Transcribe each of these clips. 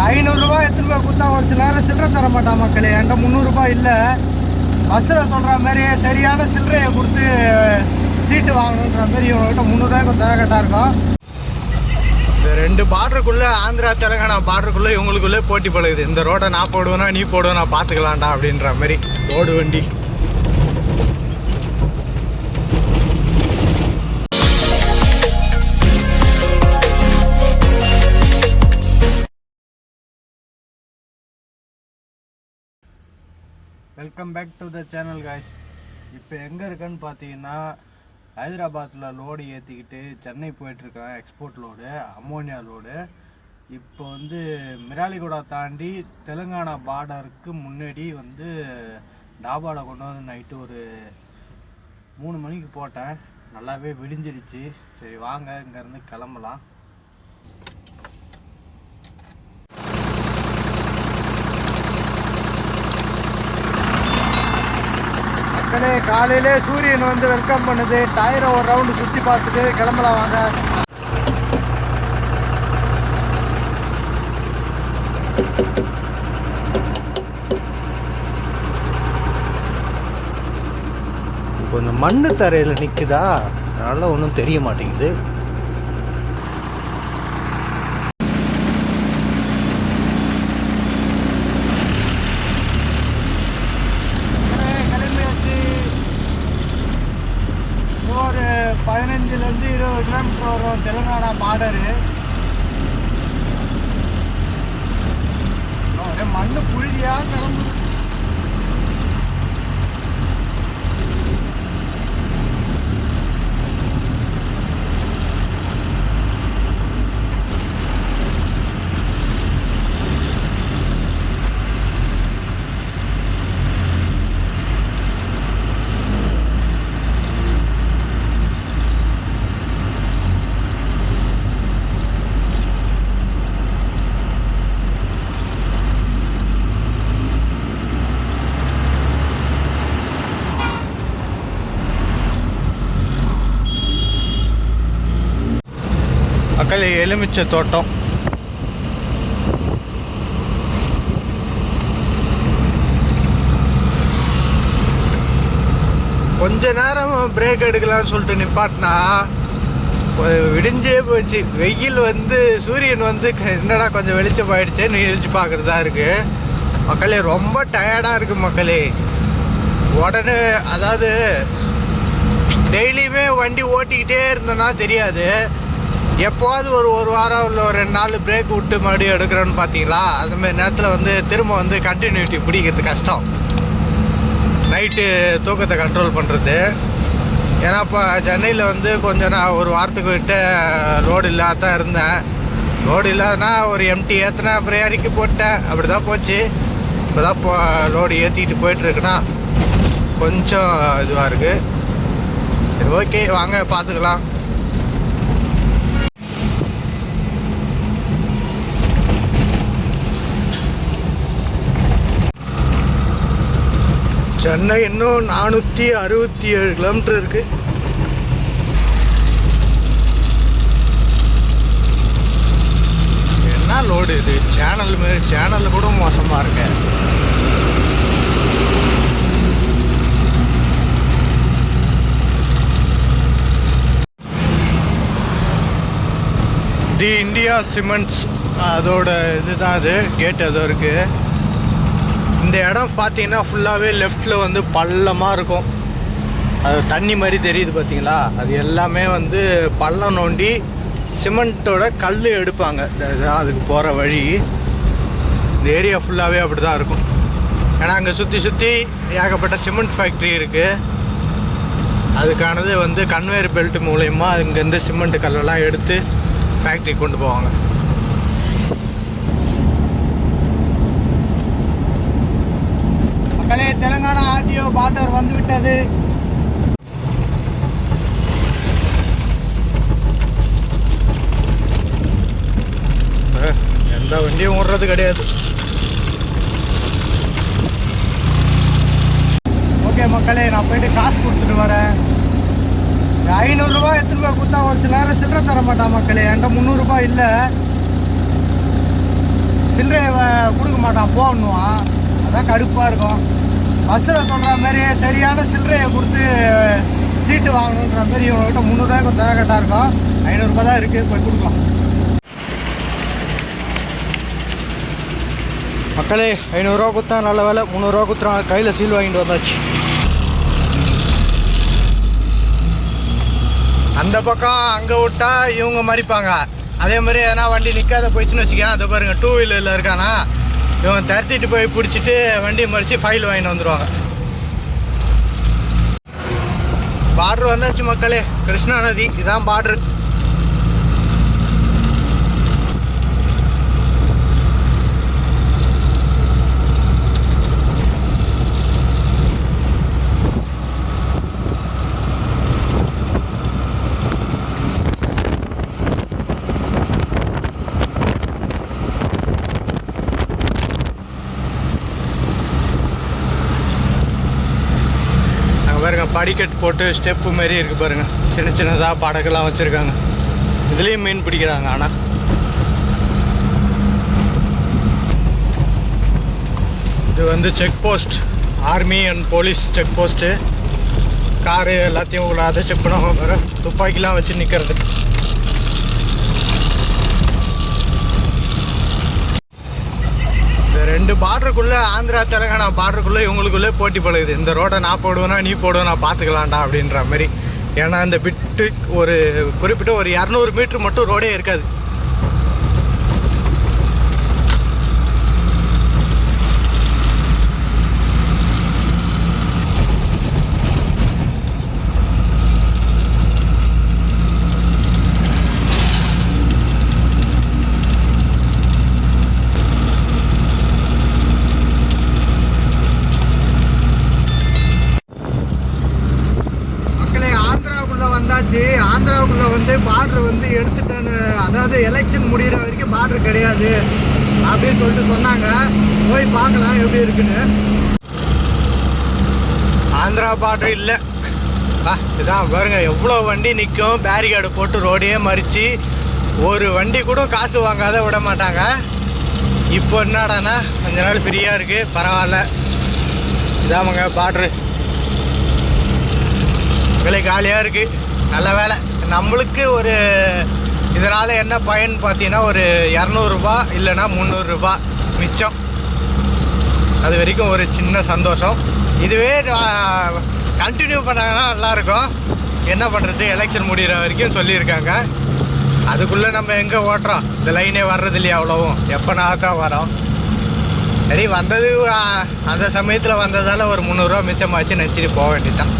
ஐநூறுரூவா எடுத்துன்னு போய் கொடுத்தா ஒரு சில நேரம் சில்லறை தர மாட்டான் மக்களே. என்கிட்ட முந்நூறுரூபா இல்லை. பஸ்ஸில் சொல்கிற மாதிரி சரியான சில்லறையை கொடுத்து சீட்டு வாங்கணுன்ற மாதிரி இவங்ககிட்ட முந்நூறுரூவாய்க்கு தேவைக்கட்டாக இருக்கும். இந்த ரெண்டு பார்டருக்குள்ளே ஆந்திரா தெலுங்கானா பார்டருக்குள்ளே இவங்களுக்குள்ளே போட்டி பழகுது இந்த ரோட்டை நான் போடுவேனா நீ போடுவேனா பார்த்துக்கலாம்டா அப்படின்ற மாதிரி. ரோடு வண்டி. Welcome back to the channel guys இப்போ எங்கே இருக்கேன்னு பார்த்தீங்கன்னா ஹைதராபாத்தில் லோடு ஏற்றிக்கிட்டு சென்னை போயிட்டுருக்கேன் எக்ஸ்போர்ட் லோடு அம்மோனியா லோடு இப்போ வந்து மிராலிகுடா தாண்டி தெலுங்கானா பார்டருக்கு முன்னாடி வந்து டாபாவில் கொண்டு வந்து நைட்டு ஒரு மூணு மணிக்கு போட்டேன். நல்லாவே விடிஞ்சிருச்சு. சரி வாங்க இங்கேருந்து கிளம்பலாம். மக்களே காலையிலே சூரியன் வந்து வெல்கம் பண்ணுது. டயரை ஒரு ரவுண்டு சுற்றி பார்த்துட்டு கிளம்பலாம் வாங்க. இப்போ இந்த மண்ணு தரையில் நிற்குதா அதனால ஒன்றும் தெரிய மாட்டேங்குது கிளம்பியாச்சு ஒரு பதினஞ்சுலேருந்து இருபது கிலோமீட்டர் வரும் கடரு ஒரே மண்ணு புழுதியாக கிளம்புது. மக்கள் எலுமிச்சை தோட்டம். கொஞ்ச நேரம் பிரேக் எடுக்கலாம்னு சொல்லிட்டு நிப்பாட்டினா விடிஞ்சே போச்சு. வெயில் வந்து சூரியன் வந்து என்னடா கொஞ்சம் வெளிச்சம் ஆயிடுச்சேன்னு நீழிச்சு பார்க்குறதா இருக்கு. மக்களே ரொம்ப டயர்டாக இருக்கு மக்களே. உடனே அதாவது டெய்லியுமே வண்டி ஓட்டிக்கிட்டே இருந்தோன்னா தெரியாது. எப்போது ஒரு ஒரு வாரம் இல்லை ஒரு ரெண்டு நாள் பிரேக் விட்டு மறுபடியும் எடுக்கிறோன்னு பார்த்தீங்களா அதுமாதிரி நேரத்தில் வந்து திரும்ப வந்து கண்டினியூட்டி பிடிக்கிறது கஷ்டம். நைட்டு தூக்கத்தை கண்ட்ரோல் பண்ணுறது ஏன்னா இப்போ சென்னையில் வந்து கொஞ்சம் நான் ஒரு வாரத்துக்கு விட்டு ரோடு இல்லாத இருந்தேன். ரோடு இல்லாதனா ஒரு எம்டி ஏற்றினா அப்புறம் இறக்கி போட்டேன் அப்படி தான் போச்சு. இப்போ தான் இப்போ லோடு ஏற்றிக்கிட்டு போயிட்டுருக்குன்னா கொஞ்சம் இதுவாக இருக்குது சரி ஓகே வாங்க பார்த்துக்கலாம் சென்னை இன்னும் நானூற்றி அறுபத்தி ஏழு கிலோமீட்டர் இருக்கு. என்ன லோடு இது? சேனல் மாரி சேனல் கூட மோசமாக இருக்கு. தி இந்தியா சிமெண்ட்ஸ் அதோட இதுதான் அது கேட் ஏதோ இருக்குது இந்த இடம் பார்த்தீங்கன்னா ஃபுல்லாகவே லெஃப்டில் வந்து பள்ளமாக இருக்கும். அது தண்ணி மாதிரி தெரியுது பார்த்தீங்களா அது எல்லாமே வந்து பள்ளம் நோண்டி சிமெண்ட்டோட கல் எடுப்பாங்க. அதுக்கு போகிற வழி. இந்த ஏரியா ஃபுல்லாகவே அப்படி தான் இருக்கும். ஏன்னா அங்கே சுற்றி சுற்றி ஏகப்பட்ட சிமெண்ட் ஃபேக்ட்ரி இருக்குது அதுக்கானது வந்து கன்வேயர் பெல்ட் மூலயமா இங்கேருந்து சிமெண்ட் கல்லெல்லாம் எடுத்து ஃபேக்ட்ரி கொண்டு போவாங்க மக்களே ஆர்டிஓ பார்டர் வந்து விட்டது எந்த வண்டியும் ஓடுறது கிடையாது. ஓகே மக்களே நான் போயிட்டு காசு கொடுத்துட்டு வரேன். ஐநூறுரூவா எடுத்துன்னு போய் கொடுத்தா ஒரு சில நேரம் சில்லறை தர மாட்டான் மக்களே. என்கிட்ட முந்நூறுரூபா இல்லை. சில்லறை கொடுக்க மாட்டான் போகணுவான் அதான் கடுப்பாக இருக்கும். பஸ்ஸில் சொல்கிற மாதிரி சரியான சில்லறையை கொடுத்து சீட்டு வாங்கணுன்ற மாதிரி இவங்ககிட்ட முந்நூறுரூவாய்க்கு ஒரு தர கட்டாக இருக்கும். ஐநூறுரூபா தான் இருக்குது போய் கொடுக்கலாம். மக்களே ஐநூறுரூவா கொடுத்தா நல்ல வேலை முந்நூறுரூவா கொடுத்துறான் கையில் சீல் வாங்கிட்டு வந்தாச்சு. அந்த பக்கம் அங்கே விட்டா இவங்க மறிப்பாங்க. அதே மாதிரி எதனா வண்டி நிற்காத போயிடுச்சுன்னு வச்சுக்கேன் அதை பாருங்கள் டூ வீலரில் இருக்கானா? இவங்க தரத்திட்டு போய் பிடிச்சிட்டு வண்டி மறித்து ஃபைல் வாங்கிட்டு வந்துடுவாங்க பார்டர் வந்தாச்சு மக்களே கிருஷ்ணா நதி இதான் பார்டரு படிக்கட்டு போட்டு ஸ்டெப்பு மாரி இருக்கு பாருங்க. சின்ன சின்னதாக படகுலாம் வச்சுருக்காங்க. இதுலேயும் மீன் பிடிக்கிறாங்க ஆனால் இது வந்து check post. Army and police check post. Car எல்லாத்தையும் உள்ளாத அதை செக் பண்ணுவாங்க துப்பாக்கிலாம் வச்சு நிற்கிறது இந்த ரெண்டு பார்டருக்குள்ளே ஆந்திரா தெலுங்கானா பார்டருக்குள்ளே இவங்களுக்குள்ளே போட்டி பழகுது. இந்த ரோடை நான் போடுவேனா நீ போடுவேனா பார்த்துக்கலாம்டா அப்படின்ற மாதிரி. ஏன்னா இந்த பிட்டு ஒரு குறிப்பிட்ட ஒரு இரநூறு மீட்ரு மட்டும் ரோடே இருக்காது மக்களே ஆந்திராவுக்குள்ள வந்தாச்சு ஆந்திராவுக்குள்ள வந்து பார்டர் வந்து எடுத்துட்டேன்னு அதாவது எலெக்ஷன் முடிகிற வரைக்கும் பார்டர் கிடையாது அப்படின்னு சொல்லிட்டு சொன்னாங்க. போய் பார்க்கலாம் எப்படி இருக்குன்னு. ஆந்திரா பார்டர் இல்லை. இதான் பாருங்க எவ்வளோ வண்டி நிற்கும் பேரிகார்டு போட்டு ரோடையே மறித்து ஒரு வண்டி கூட காசு வாங்காத விட மாட்டாங்க. இப்போ என்னடான்னா கொஞ்ச நாள் ஃப்ரீயாக இருக்குது பரவாயில்ல. இதாமங்க பார்டரு விலை காலியாக இருக்குது நல்ல வேலை. நம்மளுக்கு ஒரு இதனால் என்ன பயன் பார்த்தீங்கன்னா ஒரு இரநூறுபா இல்லைன்னா முந்நூறுரூபா மிச்சம். அது வரைக்கும் ஒரு சின்ன சந்தோஷம். இதுவே கண்டினியூ பண்ணாங்கன்னா நல்லாயிருக்கும். என்ன பண்ணுறது எலெக்ஷன் முடிகிற வரைக்கும் சொல்லியிருக்காங்க. அதுக்குள்ளே நம்ம எங்கே ஓட்டுறோம்? இந்த லைனே வர்றது இல்லையா அவ்வளோவும். எப்போனா தான் வரோம்? சரி வந்தது அந்த சமயத்தில் வந்ததால் ஒரு முந்நூறுரூவா மிச்சமாச்சு நினச்சிட்டு போக வேண்டியதான்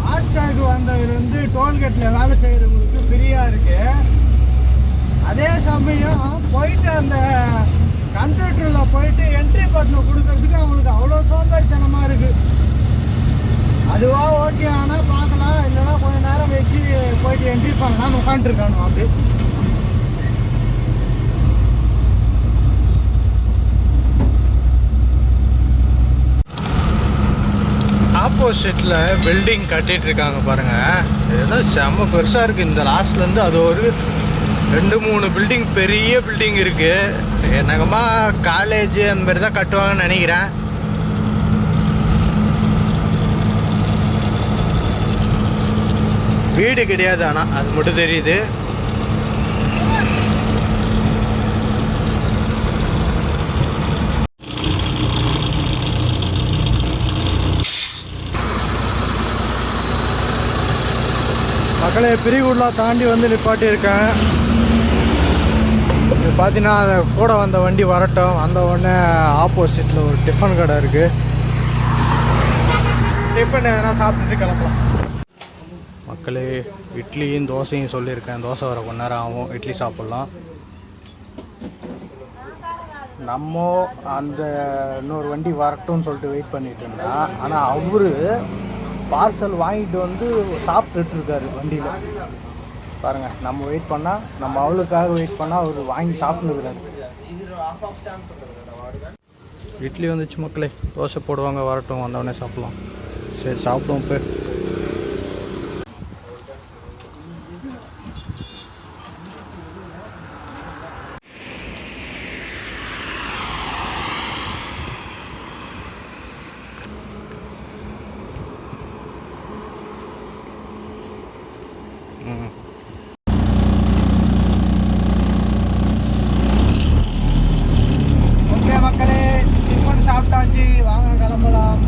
ஃபாஸ்டாக் வந்தவர் வந்து டோல்கேட்டில் வேலை செய்கிறவங்களுக்கு ஃப்ரீயாக இருக்கு அதே சமயம் போயிட்டு அந்த கம்ப்யூட்டரில் போயிட்டு என்ட்ரி பட்டனை கொடுக்கறதுக்கு அவங்களுக்கு அவ்வளோ சோம்பேறித்தனமாக இருக்கு. அதுவா ஓகே ஆனால் பார்க்கலாம். இல்லைன்னா கொஞ்ச நேரம் வச்சு போயிட்டு என்ட்ரி பண்ணலாம்னு உட்காந்துருக்கானு அப்படி ஆப்போசிட்டில் பில்டிங் கட்டிட்டு இருக்காங்க பாருங்க. ஏதோ செம்ம பெருசாக இருக்குது இந்த லாஸ்ட்லேருந்து அது ஒரு ரெண்டு மூணு பில்டிங் பெரிய பில்டிங் இருக்குது என்னகமா காலேஜ் அந்த மாதிரி தான் கட்டுவாங்கன்னு நினைக்கிறேன். வீடு கிடையாது ஆனால் அது மட்டும் தெரியுது. மக்களை பிரிகுள்ளா தாண்டி வந்து நிப்பாட்டி இருக்கேன் பார்த்தீங்கன்னா அந்த கூட வந்த வண்டி வரட்டும். அந்த உடனே ஆப்போசிட்டில் ஒரு டிஃபன் கடை இருக்குது டிஃபன் எதனா சாப்பிட்டுட்டு கிளம்பலாம். மக்களே இட்லியும் தோசையும் சொல்லியிருக்கேன். தோசை வர கொஞ்ச நேரம் ஆகும். இட்லி சாப்பிட்லாம். நம்ம அந்த இன்னொரு வண்டி வரட்டும்னு சொல்லிட்டு வெயிட் பண்ணிட்டு இருந்தேன் ஆனால் அவரு பார்சல் வாங்கிட்டு வந்து சாப்பிட்டுட்டு இருக்காரு வண்டியில். பாருங்க நம்ம வெயிட் பண்ணால் நம்ம அவளுக்காக வெயிட் பண்ணால் அவர் வாங்கி சாப்பிட்டுருக்காரு இட்லி வந்துச்சு மக்களே தோசை போடுவாங்க வரட்டும் வந்தவொடனே சாப்பிட்லாம். சரி சாப்பிடுவோம் இப்போ ம் ஓகே மக்களே டிஃபன் சாப்பிட்டாச்சு வாங்க கிளம்பலாம்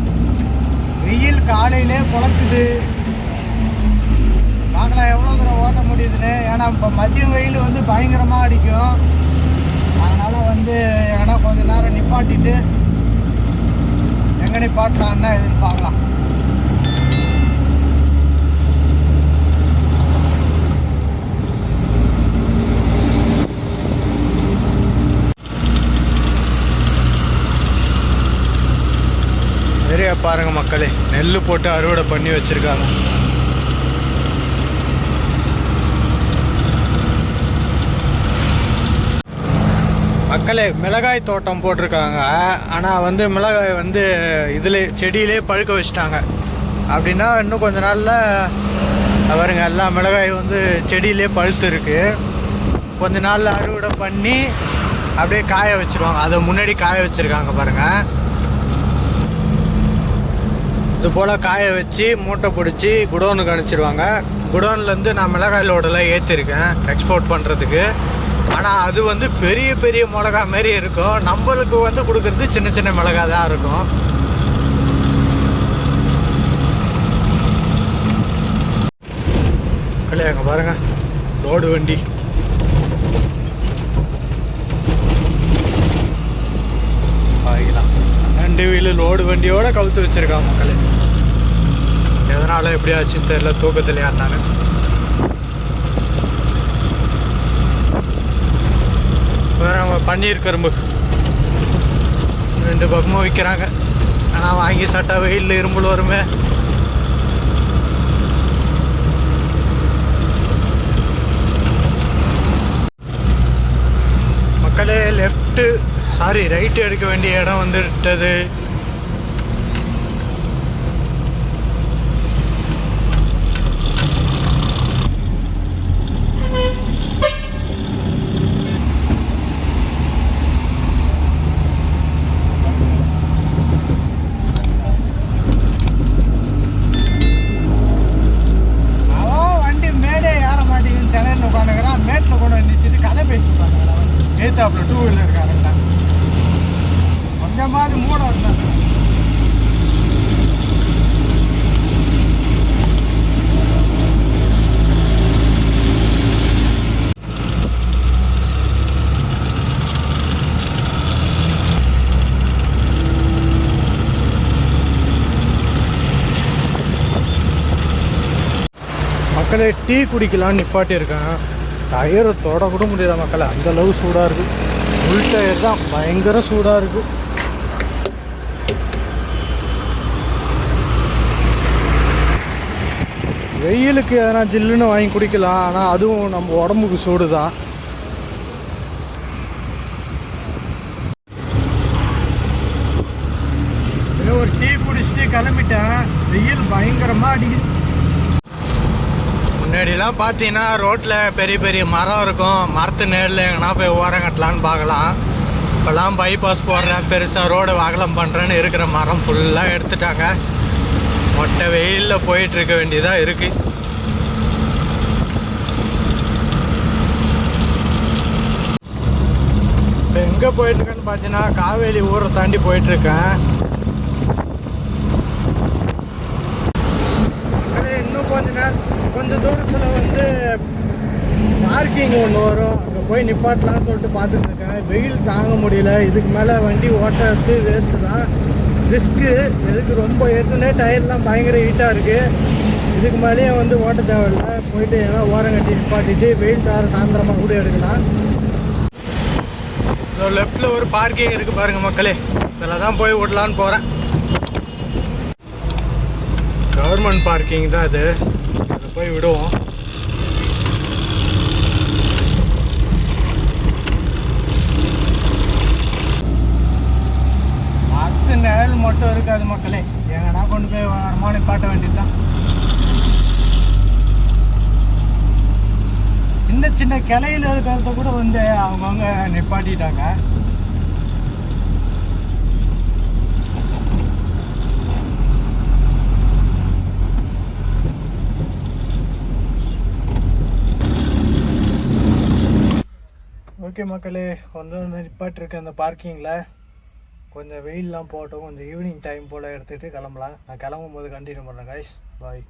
வெயில் காலையிலே குளத்துது பார்க்கலாம் எவ்வளோ தூரம் ஓட்ட முடியுதுன்னு ஏன்னா இப்போ மதியம் வெயில் வந்து பயங்கரமாக அடிக்கும் அதனால் வந்து ஏன்னா கொஞ்ச நேரம் நிப்பாட்டிட்டு எங்கடி பார்க்கலான்னா எதுன்னு பார்க்கலாம் நிறைய பாருங்க மக்களே நெல் போட்டு அறுவடை பண்ணி வச்சிருக்காங்க. மக்களே மிளகாய் தோட்டம் போட்டிருக்காங்க. ஆனால் வந்து மிளகாய் வந்து இதில் செடியிலே பழுக்க வச்சுட்டாங்க. அப்படின்னா இன்னும் கொஞ்ச நாளில் பாருங்க எல்லா மிளகாய் வந்து செடியிலே பழுத்து இருக்கு கொஞ்ச நாளில் அறுவடை பண்ணி அப்படியே காய வச்சிருவாங்க. அதை முன்னாடி காய வச்சுருக்காங்க பாருங்கள் இது போல் காய வச்சு மூட்டை பிடிச்சி குடோனுக்கு அனுப்பிச்சிருவாங்க. குடோன்லேருந்து நான் மிளகாய் லோடெல்லாம் ஏற்றிருக்கேன் எக்ஸ்போர்ட் பண்ணுறதுக்கு ஆனால் அது வந்து பெரிய பெரிய மிளகா மாரி இருக்கும். நம்மளுக்கு வந்து கொடுக்குறது சின்ன சின்ன மிளகா தான் இருக்கும் கல்யாங்க பாருங்க. லோடு வண்டி. ரெண்டு வீலு லோடு வண்டியோட கவுத்து வச்சிருக்கான் மக்களே. எதனால எப்படி ஆச்சுன்னு தெரியல தூக்கத்துலையா அவங்க பன்னீர் கரும்பு. ரெண்டு பக்கமும் விற்கிறாங்க ஆனால் வாங்கி சாப்பிட்டா வெயிலில் இரும்புல் வருமே. மக்களே லெஃப்ட்டு சாரி ரைட்டு எடுக்க வேண்டிய இடம் வந்துட்டது மக்களே டீ குடிக்கலாம்னு நிப்பாட்டியிருக்கேன் டயரை தொட கூட முடியாத மக்களே. அந்த அளவு சூடாக இருக்குது உள் டயர் தான் பயங்கர சூடாக இருக்குது வெயிலுக்கு எதனா ஜில்லுன்னு வாங்கி குடிக்கலாம். ஆனால் அதுவும் நம்ம உடம்புக்கு சூடு தான் ஒரு டீ குடிச்சிட்டு கிளம்பிட்டேன். வெயில் பயங்கரமாக அடிக்குது. முன்னாடிலாம் பார்த்தீங்கன்னா ரோட்டில் பெரிய பெரிய மரம் இருக்கும். மரத்து நேரில் எங்கன்னா போய் ஓரம் கட்டலான்னு பார்க்கலாம். இப்போல்லாம் பைபாஸ் போடுறேன். பெருசாக ரோடு வாகலம் பண்ணுறேன்னு இருக்கிற மரம் ஃபுல்லாக எடுத்துட்டாங்க. மொட்டை வெயிலில் போயிட்டு இருக்க. வேண்டியதாக இருக்குது இப்போ எங்கே போயிட்டுருக்கேன்னு பார்த்தீங்கன்னா காவேரி ஊரை தாண்டி போயிட்டுருக்கேன் அது கொஞ்சம் தூரத்தில் வந்து பார்க்கிங் ஒன்று வரும். அங்கே போய் நிப்பாட்டலாம்னு சொல்லிட்டு பார்த்துட்டு இருக்கேன். வெயில் தாங்க முடியல. இதுக்கு மேலே வண்டி ஓட்டுறது வேஸ்ட்டு தான். ரிஸ்க்கு எதுக்கு ரொம்ப ஏற்கனவே டயர்லாம் பயங்கர ஹீட்டாக இருக்குது இதுக்கு மேலேயே வந்து ஓட்ட தேவையில்ல. போயிட்டு ஏன்னா ஓரம் கட்டி நிப்பாட்டிட்டு வெயில் தார சாயந்தரமாக கூட எடுக்கலாம். லெஃப்டில் ஒரு பார்க்கிங் இருக்குது பாருங்கள் மக்களே. இதில் தான் போய் விடலான்னு போகிறேன் கவர்மெண்ட் பார்க்கிங் தான் இது. அதை போய் விடுவோம். பத்து நிழல் மட்டும் இருக்காது மக்களே. எங்கன்னா கொண்டு போய் வரமான பாட்ட வேண்டியதுதான். சின்ன சின்ன கிளையில இருக்கிறத கூட வந்து அவங்கவுங்க நிப்பாட்டிட்டாங்க. ஓகே மக்களே கொஞ்சம் நிப்பாட்டிருக்கேன் அந்த பார்க்கிங்கில் கொஞ்சம் வெயிலெலாம் போட்டோம் கொஞ்சம் ஈவினிங் டைம் போல் எடுத்துகிட்டு கிளம்பலாம். நான் கிளம்பும் போது கண்டினியூ பண்ணுறேன் கைஸ் பாய்